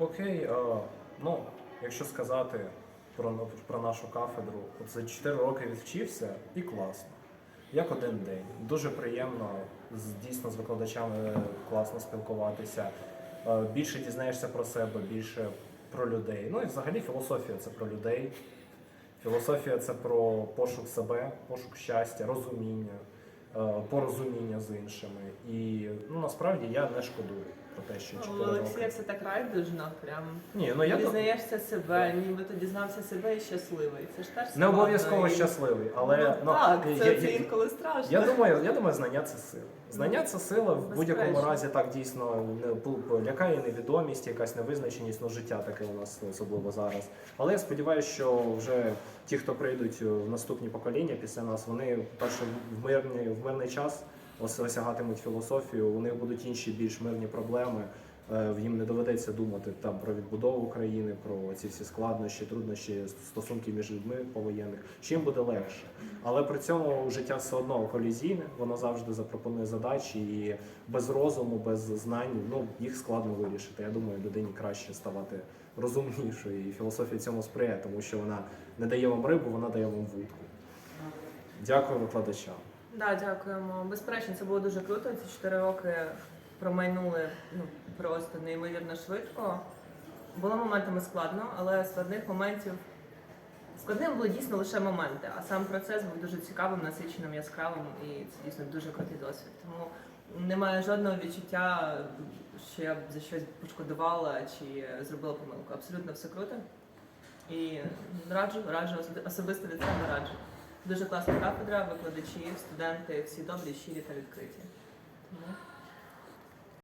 Окей, е, ну, якщо сказати про, про нашу кафедру, от за 4 роки відвчився і класно. Як один день. Дуже приємно з, дійсно з викладачами класно спілкуватися. Е, Більше дізнаєшся про себе, більше про людей. Ну і взагалі філософія це про людей. Філософія це про пошук себе, пошук щастя, розуміння, е, порозуміння з іншими. І ну, насправді я не шкодую про те, що У 4 Олексія роки. це так райдужно, прям Ні, ну я до- дізнаєшся себе, нібито дізнався себе і щасливий. Це ж теж не складно, обов'язково і- щасливий, але ну, ну, так, я, це, я- інколи страшно. я думаю, я думаю, знання це сила. Знання це сила в будь-якому Безперечно. разі так дійсно не пу- лякає невідомість, якась невизначеність, ну життя таке у нас особливо зараз. Але я сподіваюся, що вже ті, хто прийдуть в наступні покоління після нас, вони перше в мирний, в мирний час осягатимуть філософію. У них будуть інші більш мирні проблеми. Е, Їм не доведеться думати там про відбудову України, про ці всі складнощі, труднощі, стосунки між людьми повоєнних. Чим буде легше, але при цьому життя все одно колізійне, воно завжди запропонує задачі, і без розуму, без знань, ну їх складно вирішити. Я думаю, людині краще ставати розумнішою. І філософія цьому сприяє, тому що вона не дає вам рибу, вона дає вам вудку. Дякую викладачам. Да, дякуємо. Безперечно, це було дуже круто. Ці 4 роки промайнули ну, просто неймовірно швидко. Було моментами складно, але складних моментів. Складним були дійсно лише моменти, а сам процес був дуже цікавим, насиченим, яскравим, і це дійсно дуже крутий досвід. Тому немає жодного відчуття, що я б за щось пошкодувала чи зробила помилку. Абсолютно все круто. І раджу, раджу особисто від себе раджу. Дуже класна кафедра, викладачі, студенти, всі добрі, щирі та відкриті. Тому